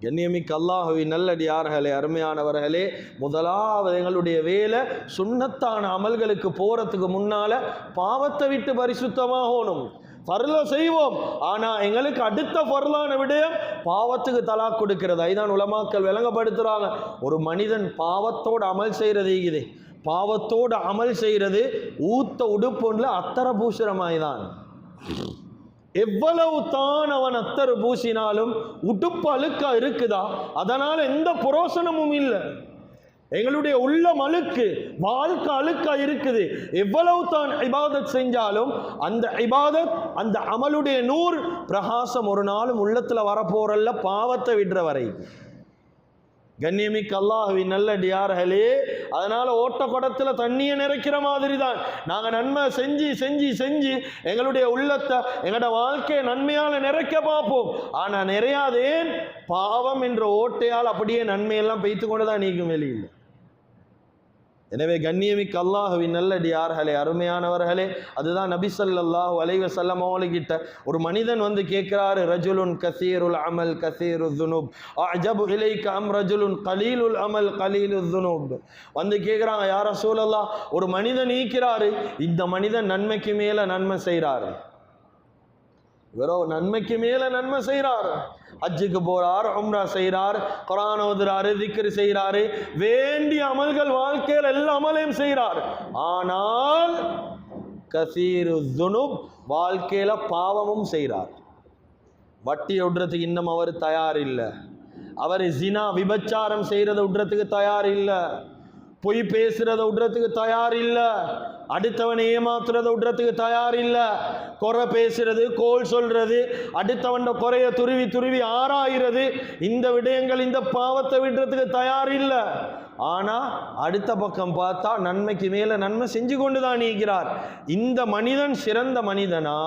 கண்ணியமிக்க அல்லாஹுவி நல்லடியார்களே அருமையானவர்களே முதலாவது எங்களுடைய வேலை சுண்ணத்தான அமல்களுக்கு போகிறதுக்கு முன்னால் பாவத்தை விட்டு பரிசுத்தமாகணும் பரல செய்வோம். ஆனால் எங்களுக்கு அடுத்த பரலான விடயம் பாவத்துக்கு தலா கொடுக்கிறது. ஐதான் உலமாக்கள் விளங்கப்படுத்துகிறாங்க ஒரு மனிதன் பாவத்தோடு அமல் செய்கிறது ஈகுது. பாவத்தோடு அமல் செய்கிறது ஊத்த உடுப்புன்ல அத்தர பூசுறமாய்தான் எவ்வளவு தான் அவன் அத்தர் பூசினாலும் உடுப்பு அழுக்கா இருக்குதா? அதனால எந்த புரோசனமும் இல்லை. எங்களுடைய உள்ளம் அழுக்கு வாழ்க்கை அழுக்கா இருக்குது. எவ்வளவு தான் இபாதத் செஞ்சாலும் அந்த இபாதத் அந்த அமலுடைய நூறு பிரகாசம் ஒரு நாளும் உள்ளத்தில் வரப்போறல்ல பாவத்தை விடுற வரை. கண்ணியமிக்க அல்லாஹுவின் நல்லடியார்களே அதனால ஓட்ட குடத்தில் தண்ணியை நிறைக்கிற மாதிரி தான் நாங்கள் நன்மை செஞ்சு செஞ்சு செஞ்சு எங்களுடைய உள்ளத்தை எங்களோட வாழ்க்கையை நன்மையால் நிறைக்க பார்ப்போம். ஆனால் நிறையாதேன் பாவம் என்ற ஓட்டையால் அப்படியே நன்மையெல்லாம் பெய்த்து கொண்டு தான் நீக்கும் வெளியில். எனவே கண்ணியமிக்க அல்லாஹுவின் நல்லடியார்களே அருமையானவர்களே அதுதான் நபி அலைவசல்லம் அலைஹி ஒரு மனிதன் வந்து கேட்கிறாரு ரஜுலுன் கசீருல் அமல் கசீரு துனுப் அஜபு இலைக்கு அம் ரஜுலுன் கலீலுல் அமல் கலீலு துனுப். வந்து கேட்குறாங்க யார சூழல்லா ஒரு மனிதன் நீக்கிறாரு இந்த மனிதன் நன்மைக்கு மேலே நன்மை செய்கிறாரு. வெறும் நன்மைக்கு மேல நன்மை செய்கிறார் ஹஜ்ஜுக்கு போறார் உம்ரா செய்கிறார் குரான் ஓதுறாரு திக்ரு செய்கிறாரு வேண்டிய அமல்கள் வாழ்க்கையில் எல்லா அமலையும் செய்கிறார் ஆனால் கசீரு துனுப் வாழ்க்கையில பாவமும் செய்கிறார் வட்டி விடுறதுக்கு இன்னும் அவர் தயார் இல்லை. அவர் ஜினா விபச்சாரம் செய்கிறத விடுறதுக்கு தயார் இல்லை. பொய் பேசுறத விடுறதுக்கு தயார் இல்லை. அடுத்தவனை ஏமாத்துறதை விடுறதுக்கு தயார் இல்லை குறை பேசுறது கோல் சொல்றது அடுத்தவன் குறைய துருவி துருவி ஆராயிறது இந்த விடயங்கள் இந்த பாவத்தை விடுறதுக்கு தயார் இல்லை ஆனா அடுத்த பக்கம் பார்த்தா நன்மைக்கு மேல நன்மை செஞ்சு கொண்டு தான் நீக்கிறார். இந்த மனிதன் சிறந்த மனிதனா?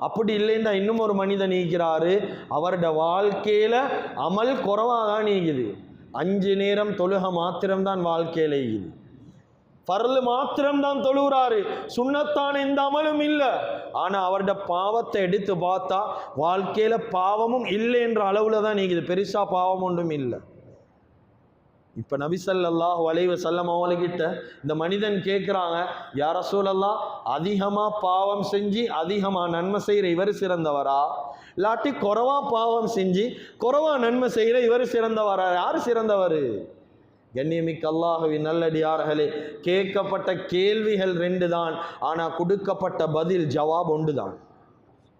அப்படி இல்லைன்னா இன்னும் ஒரு மனிதன் நீக்கிறாரு. அவரோட வாழ்க்கையில அமல் குறவாக தான் நீக்குது அஞ்சு நேரம் தொழுக மாத்திரம்தான் வாழ்க்கையில இருக்குது பரல் மாத்திரம்தான் தொழுகிறாரு. சுண்ணத்தான் எந்த அமலும் இல்லை. ஆனா அவரோட பாவத்தை எடுத்து பார்த்தா வாழ்க்கையில பாவமும் இல்லை என்ற அளவுல தான் நீக்குது பெருசா பாவம் ஒன்றும் இல்லை. இப்ப நபி வளைவு செல்லம் வஸல்லம் இந்த மனிதன் கேட்குறாங்க யார சூழல்லாம் அதிகமா பாவம் செஞ்சு அதிகமா நன்மை செய்கிற இவர் சிறந்தவரா? இல்லாட்டி குறவா பாவம் செஞ்சு குறவா நன்மை செய்கிற இவர் சிறந்தவரா? யார் சிறந்தவர்? கண்ணியமிக்க அல்லாஹுவின் நல்லடியார்களே கேட்கப்பட்ட கேள்விகள் ரெண்டு தான் ஆனால் கொடுக்கப்பட்ட பதில் ஜவாப் ஒன்று தான்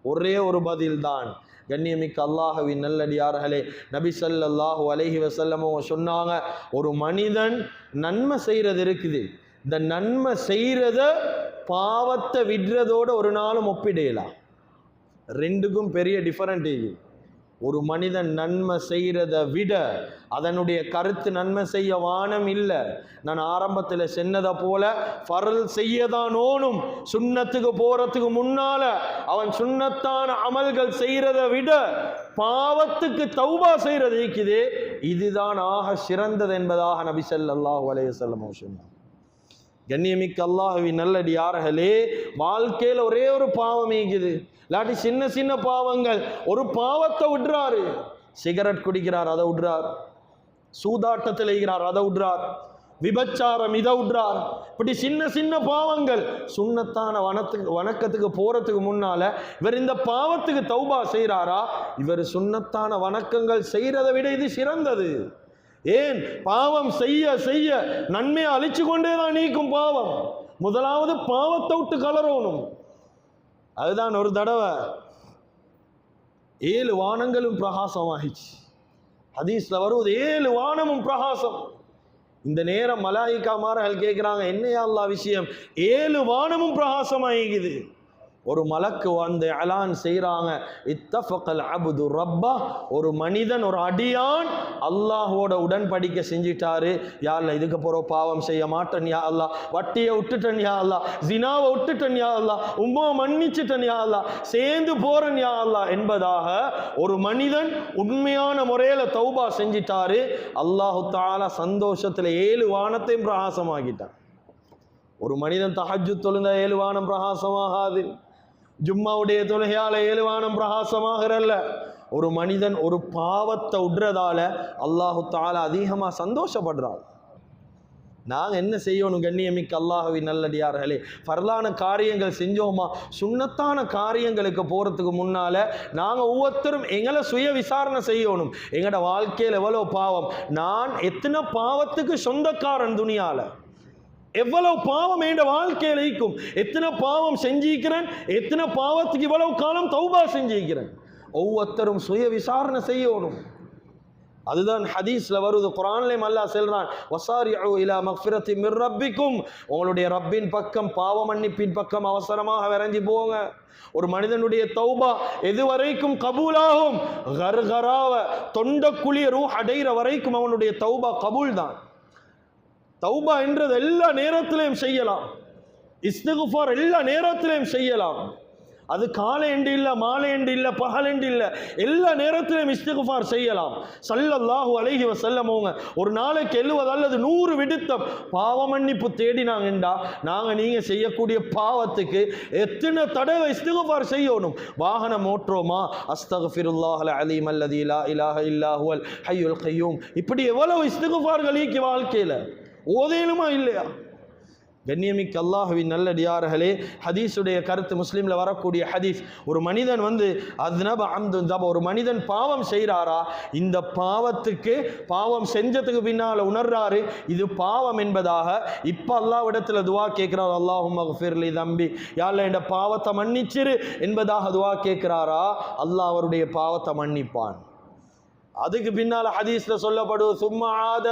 ஒரே ஒரு பதில் தான் கண்ணியமிக்க அல்லாஹுவின் நல்லடியார்களே நபி சல்லாஹு அலஹி வசல்லமோ சொன்னாங்க ஒரு மனிதன் நன்மை செய்கிறது இருக்குது. இந்த நன்மை செய்கிறத பாவத்தை விடுறதோட ஒரு நாளும் ஒப்பிடலாம் ரெண்டுக்கும் பெரிய டிஃபரண்ட் இருக்குது ஒரு மனிதன் நன்மை செய்கிறத விட அதனுடைய கருத்து நன்மை செய்ய வானம் இல்லை. நான் ஆரம்பத்தில் சென்னதை போல ஃபரல் செய்யதான் சுண்ணத்துக்கு போகிறதுக்கு முன்னால அவன் சுண்ணத்தான அமல்கள் செய்கிறத விட பாவத்துக்கு தௌபா செய்கிறது இருக்குது இதுதான் ஆக சிறந்தது என்பதாக நபி ஸல்லல்லாஹு அலைஹி வஸல்லம் கண்ணியமிக்க அல்லாஹுவி நல்லடியார்களே வாழ்க்கையில் ஒரே ஒரு பாவம் இருக்குது இல்லாட்டி சின்ன சின்ன பாவங்கள் ஒரு பாவத்தை விடுறாரு. சிகரெட் குடிக்கிறார் அதை விடுறார். சூதாட்டத்தில் இருக்கிறார் அதை விடுறார். விபச்சாரம் இதை விடுறார். இப்படி சின்ன சின்ன பாவங்கள் சுண்ணத்தான வனத்துக்கு வணக்கத்துக்கு போகிறதுக்கு முன்னால் இவர் இந்த பாவத்துக்கு தௌபா செய்கிறாரா இவர் சுண்ணத்தான வணக்கங்கள் செய்கிறத விட இது சிறந்தது. ஏன்? பாவம் செய்ய செய்ய நன்மையை அழிச்சு கொண்டே தான் நீக்கும் பாவம். முதலாவது பாவத்தை விட்டு கலரணும். அதுதான் ஒரு தடவை ஏழு வானங்களும் பிரகாசம் ஆகிச்சு ஹதீஸ்ல வருவது ஏழு வானமும் பிரகாசம். இந்த நேரம் மலாயிக்காமார்கள் கேட்குறாங்க என்னையா அல்லா விஷயம்? ஏழு வானமும் பிரகாசமாகிக்குது. ஒரு மலக்கு வந்து அலான் செய்கிறாங்க இத்தஃபக்கல் அபுது ரப்பா ஒரு மனிதன் ஒரு அடியான் அல்லாஹோட உடன்படிக்கை செஞ்சிட்டாரு. யாரில் இதுக்கு போகிற பாவம் செய்ய மாட்டேன் யா அல்லா. வட்டியை விட்டுட்டேன் யா அல்லா. ஜினாவை விட்டுட்டேன் யா அல்லா. உம்மா மன்னிச்சிட்டேன் யா அல்லா. சேர்ந்து போகிறேன் யா அல்லா என்பதாக ஒரு மனிதன் உண்மையான முறையில் தௌபா செஞ்சிட்டாரு. அல்லாஹு தாலா சந்தோஷத்தில் ஏழு வானத்தையும் பிரகாசமாகிட்டான் ஒரு மனிதன் தஹஜு தொழுந்த ஏழு வானம் பிரகாசமாகாது. ஜும்மாவுடைய தொழுகையால ஏழுவானம் பிரகாசமாகிறல்ல. ஒரு மனிதன் ஒரு பாவத்தை விடுறதால அல்லாஹு தாலா அதிகமாக சந்தோஷப்படுறாள் நாங்கள் என்ன செய்யணும் கண்ணியமிக்க அல்லாஹவி நல்லடியார்களே? பரலான காரியங்கள் செஞ்சோமா? சுண்ணத்தான காரியங்களுக்கு போகிறதுக்கு முன்னால் நாங்கள் ஒவ்வொருத்தரும் எங்களை சுய விசாரணை செய்யணும். எங்களோட வாழ்க்கையில் எவ்வளோ பாவம்? நான் எத்தனை பாவத்துக்கு சொந்தக்காரன் துணியால்? எவ்வளவு பாவம் என்ற வாழ்க்கையில் இருக்கும் எத்தனை பாவம் செஞ்சிருக்கிறேன் எத்தனை பாவத்துக்கு இவ்வளவு காலம் தௌபா செஞ்சிருக்கிறேன். ஒவ்வொருத்தரும் சுய விசாரணை செய்யணும். அதுதான் ஹதீஸில் வருது. குரான்லேயும் அல்லா செல்றான் வசாரி இலா மக்ஃபிரத்தி மிர் ரப்பிக்கும். உங்களுடைய ரப்பின் பக்கம் பாவ மன்னிப்பின் பக்கம் அவசரமாக விரைஞ்சி போங்க. ஒரு மனிதனுடைய தௌபா எது வரைக்கும் கபூலாகும். கர்கராவ தொண்டக்குழிய ரூ அடைகிற வரைக்கும் அவனுடைய தௌபா கபூல் தான் தௌபா என்றது எல்லா நேரத்திலையும் செய்யலாம். இஸ்திகுஃபார் எல்லா நேரத்திலையும் செய்யலாம். அது காலை எண்டு இல்லை மாலை எண்டு இல்லை பகல் என்று இல்லை எல்லா நேரத்திலையும் இஸ்திகுஃபார் செய்யலாம். சல்லல்லாஹு அழகி செல்லம் அவங்க ஒரு நாளைக்கு எழுவது அல்லது நூறு விடுத்தம் பாவ மன்னிப்பு தேடினாங்கண்டா நாங்கள் நீங்கள் செய்யக்கூடிய பாவத்துக்கு எத்தனை தடவை இஸ்திகுஃபார் செய்யணும்? வாகனம் ஓட்டுறோமா? அஸ்தகஃபிருல்லாஹ் அலீம் அல்லதி இலா இலாஹ இல்லாஹுவல் ஹையுல் கையூம். இப்படி எவ்வளவு இஸ்திகுஃபார்கள் ஈக்கி வாழ்க்கையில்? ஓதேனுமா இல்லையா? கண்ணியமிக்க அல்லாஹுவின் நல்லடியார்களே ஹதீஸுடைய கருத்து முஸ்லீமில் வரக்கூடிய ஹதீஸ் ஒரு மனிதன் வந்து அத்னப அம்து தப ஒரு மனிதன் பாவம் செய்கிறாரா? இந்த பாவத்துக்கு பாவம் செஞ்சதுக்கு பின்னால் உணர்றாரு இது பாவம் என்பதாக இப்போ அல்லாவிடத்துல துவா கேட்கிறார் அல்லாஹும் மகஃபிர்லி தம்பி. யாரில் இந்த பாவத்தை மன்னிச்சிரு என்பதாக துவா கேட்கிறாரா? அல்லாஹ் அவருடைய பாவத்தை மன்னிப்பான். அதுக்கு பின்னால் ஹதீஸ்ல சொல்லப்படும் சும்மா ஆத.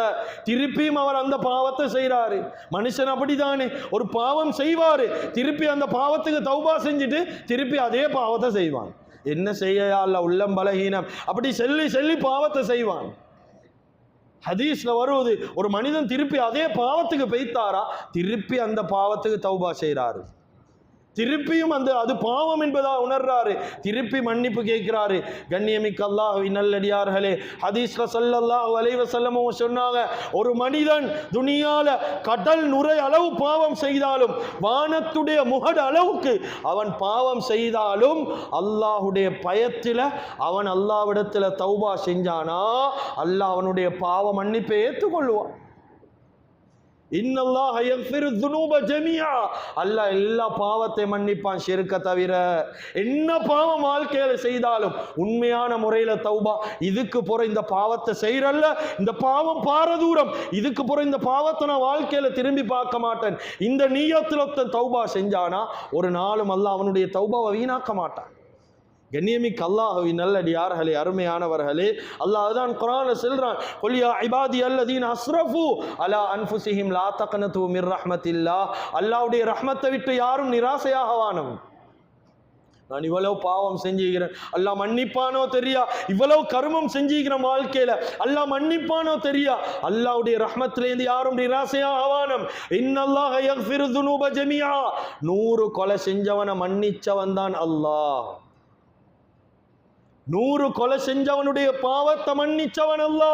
திருப்பியும் அவர் அந்த பாவத்தை செய்கிறாரு மனுஷன் அப்படிதானே ஒரு பாவம் செய்வாரு. திருப்பி அந்த பாவத்துக்கு தௌபா செஞ்சுட்டு திருப்பி அதே பாவத்தை செய்வான். என்ன செய்யா இல்ல உள்ளம் பலகீனம். அப்படி செல்லி செல்லி பாவத்தை செய்வான். ஹதீஸ்ல வருவது ஒரு மனிதன் திருப்பி அதே பாவத்துக்கு பெய்த்தாரா? திருப்பி அந்த பாவத்துக்கு தௌபா செய்கிறாரு திருப்பியும் அந்த அது பாவம் என்பதா உணர்றாரு. திருப்பி மன்னிப்பு கேட்கிறாரு. கண்ணியமிக்க அல்லாஹ்வின் நல்லடியார்களே ஹதீஸ்ல ஸல்லல்லாஹு வலைவ செல்லமும் சொன்னாங்க ஒரு மனிதன் துணியால கடல் நுரை அளவு பாவம் செய்தாலும் வானத்துடைய முகடு அளவுக்கு அவன் பாவம் செய்தாலும் அல்லாஹ்வுடைய பயத்தில் அவன் அல்லாவிடத்தில் தௌபா செஞ்சானா? அல்லாஹ் அவனுடைய பாவ மன்னிப்பை ஏற்றுக்கொள்வான். இன்னல்லாஹ் யக்ஃபிரு துனூப ஜமியா அல்லாஹ் எல்லா பாவத்தை மன்னிப்பான் ஷிர்க்க தவிர. என்ன பாவம் வாழ்க்கையில செய்தாலும் உண்மையான முறையில் தௌபா இதுக்கு போற இந்த பாவத்தை செய்யறல்ல இந்த பாவம் பாரதூரம் இதுக்கு போற இந்த பாவத்தை நான் வாழ்க்கையில திரும்பி பார்க்க மாட்டேன். இந்த நீயத்துல தௌபா செஞ்சானா ஒரு நாளும் அல்ல அவனுடைய தௌபாவை வீணாக்க மாட்டான். கண்ணியமிக்க அல்லாஹவி நல்லடியார்களே அருமையானவர்களே. அல்லாஹ் தான் குரான செல்றான் கொல்லியா இபாதி அல்லதீன் அஸ்ரஃபு அலா அன்ஃபுசிஹிம் லா தக்கனத்து மிர் ரஹ்மத்தில்லா. அல்லாவுடைய ரஹ்மத்தை விட்டு யாரும் நிராசையாகவானும் நான் இவ்வளவு பாவம் செஞ்சுக்கிறேன். அல்லாஹ் மன்னிப்பானோ தெரியா? இவ்வளவு கருமம் செஞ்சுக்கிறேன் வாழ்க்கையில அல்லாஹ் மன்னிப்பானோ தெரியா? அல்லாவுடைய ரஹ்மத்திலேருந்து யாரும் நிராசையாக ஆவானம் இன்னல்லாஹ் நூறு கொலை செஞ்சவனை மன்னிச்சவன் தான் அல்லாஹ். நூறு கொலை செஞ்சவனுடைய பாவத்தை மன்னிச்சவன் அல்ல.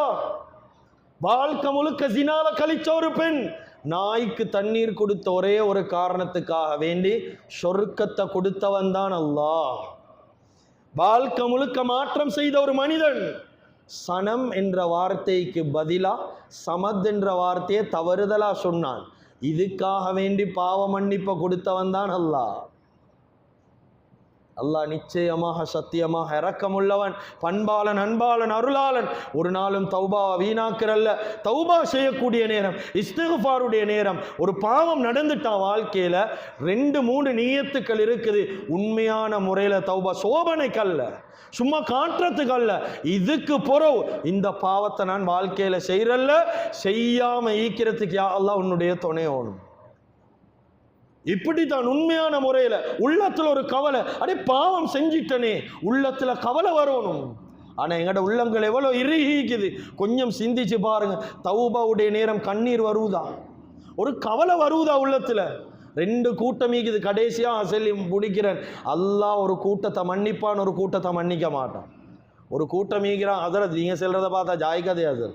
வாழ்க்கை முழுக்க சினால கழிச்ச ஒரு பெண் நாய்க்கு தண்ணீர் கொடுத்த ஒரே ஒரு காரணத்துக்காக வேண்டி சொர்க்கத்தை கொடுத்தவன் தான் அல்லாஹ் வாழ்க்கை முழுக்க மாற்றம் செய்த ஒரு மனிதன் சனம் என்ற வார்த்தைக்கு பதிலா சமத் என்ற வார்த்தையை தவறுதலா சொன்னான். இதுக்காக வேண்டி பாவ மன்னிப்பை கொடுத்தவன் தான் அல்லாஹ் அல்லாஹ் நிச்சயமாக சத்தியமாக இறக்கமுள்ளவன் பண்பாளன் அன்பாளன் அருளாளன். ஒரு நாளும் தௌபா வீணாக்கிறல்ல தௌபா செய்யக்கூடிய நேரம் இஸ்திகுஃபாருடைய நேரம். ஒரு பாவம் நடந்துட்டா வாழ்க்கையில் ரெண்டு மூணு நீயத்துக்கள் இருக்குது. உண்மையான முறையில் தௌபா சோபனைக்கல்ல. சும்மா காட்டுறதுக்கு அல்ல இதுக்கு புறவு இந்த பாவத்தை நான் வாழ்க்கையில் செய்கிறல்ல செய்யாமல் ஈக்கிறதுக்கு யா அல்லா உன்னுடைய துணை ஓணும் இப்படி தான் உண்மையான முறையில் உள்ளத்தில் ஒரு கவலை. அடே பாவம் செஞ்சிட்டனே. உள்ளத்தில் கவலை வரணும். ஆனால் எங்கட உள்ளங்கள் எவ்வளோ இறுகிக்குது. கொஞ்சம் சிந்திச்சு பாருங்க. தௌபாவுடைய நேரம் கண்ணீர் வருவதா ஒரு கவலை வருவதா உள்ளத்தில்? ரெண்டு கூட்டம் ஈக்குது கடைசியாக அசலி முடிக்கிறேன். அல்லா ஒரு கூட்டத்தை மன்னிப்பான் ஒரு கூட்டத்தை மன்னிக்க மாட்டான். ஒரு கூட்டம் ஈக்கிறான் அதில் நீங்கள் செல்றத பார்த்தா ஜாய்க்கதே அது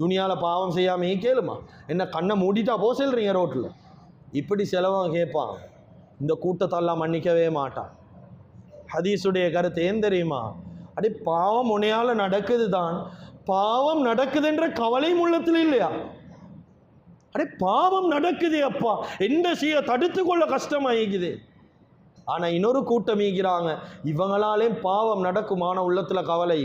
துணியால் பாவம் செய்யாமல் ஈக்கேலுமா என்ன கண்ணை மூடிட்டா போ செல்றீங்க ரோட்டில் இப்படி செலவன் கேட்பான். இந்த கூட்டத்தெல்லாம் மன்னிக்கவே மாட்டான். ஹதீஸுடைய கருத்து ஏன் தெரியுமா? அடே பாவம் உனையால் நடக்குது தான் பாவம் நடக்குதுன்ற கவலையும் உள்ளத்தில் இல்லையா? அடே பாவம் நடக்குது அப்பா. என்ன செய்ய தடுத்து கொள்ள கஷ்டமாகிக்குது ஆனால் இன்னொரு கூட்டம் ஈகிறாங்க. இவங்களாலே பாவம் நடக்குமான உள்ளத்தில் கவலை.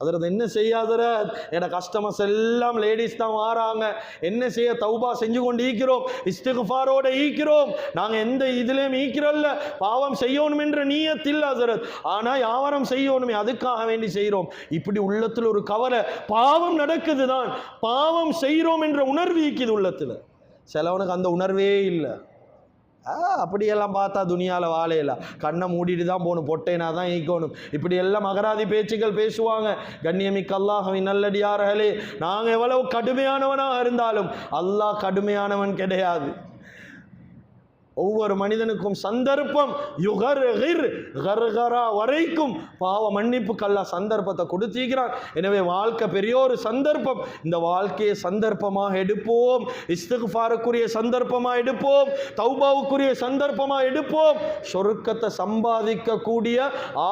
அதில் என்ன செய்யாதர? என கஸ்டமர்ஸ் எல்லாம் லேடிஸ் தான் வாராங்க. என்ன செய்ய? தௌபா செஞ்சு கொண்டு ஈக்கிறோம் இஸ்திகுஃபாரோட ஈக்கிறோம். நாங்கள் எந்த இதுலேயும் ஈக்கிறல்ல. பாவம் செய்யணும் என்ற நீயத்தில் ஹசரத். ஆனால் யாவரம் செய்யணுமே? அதுக்காக வேண்டி செய்கிறோம் இப்படி உள்ளத்தில் ஒரு கவலை. பாவம் நடக்குது தான் பாவம் செய்கிறோம் என்ற உணர்வு ஈக்குது உள்ளத்தில். சிலவனுக்கு அந்த உணர்வே இல்லை. அப்படியெல்லாம் பார்த்தா துணியாவில் வாழையில. கண்ணை மூடிட்டு தான் போகணும் பொட்டைனா தான் ஈக்கணும் இப்படி எல்லாம் மகராதி பேச்சுகள் பேசுவாங்க. கண்ணியமிக்க அல்லாஹவி நல்லடியார்களே நாங்கள் எவ்வளவு கடுமையானவனாக இருந்தாலும் அல்லாஹ் கடுமையானவன் கிடையாது. ஒவ்வொரு மனிதனுக்கும் சந்தர்ப்பம். யுகர் கர்கரா வரைக்கும். பாவ மன்னிப்புக்கு அல்லாஹ் சந்தர்ப்பத்தை கொடுத்திருக்கிறான். எனவே வாழ்க்கை பெரிய ஒரு சந்தர்ப்பம். இந்த வாழ்க்கையை சந்தர்ப்பமாக எடுப்போம். இஸ்துஃபாருக்குரிய சந்தர்ப்பமாக எடுப்போம். தௌபாவுக்குரிய சந்தர்ப்பமாக எடுப்போம். சொருக்கத்தை சம்பாதிக்கக்கூடிய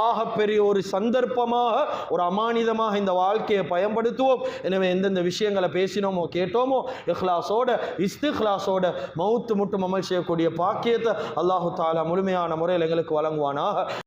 ஆக பெரிய ஒரு சந்தர்ப்பமாக ஒரு அமானிதமாக இந்த வாழ்க்கையை பயன்படுத்துவோம். எனவே எந்தெந்த விஷயங்களை பேசினோமோ கேட்டோமோ இஹ்லாஸோட இஸ்திஹ்லாஸோட மவுத்து முட்டும் அமல் செய்யக்கூடிய பாக்கியத்தை அல்லாஹு தாலா முழுமையான முறையில் எங்களுக்கு வழங்குவானாக.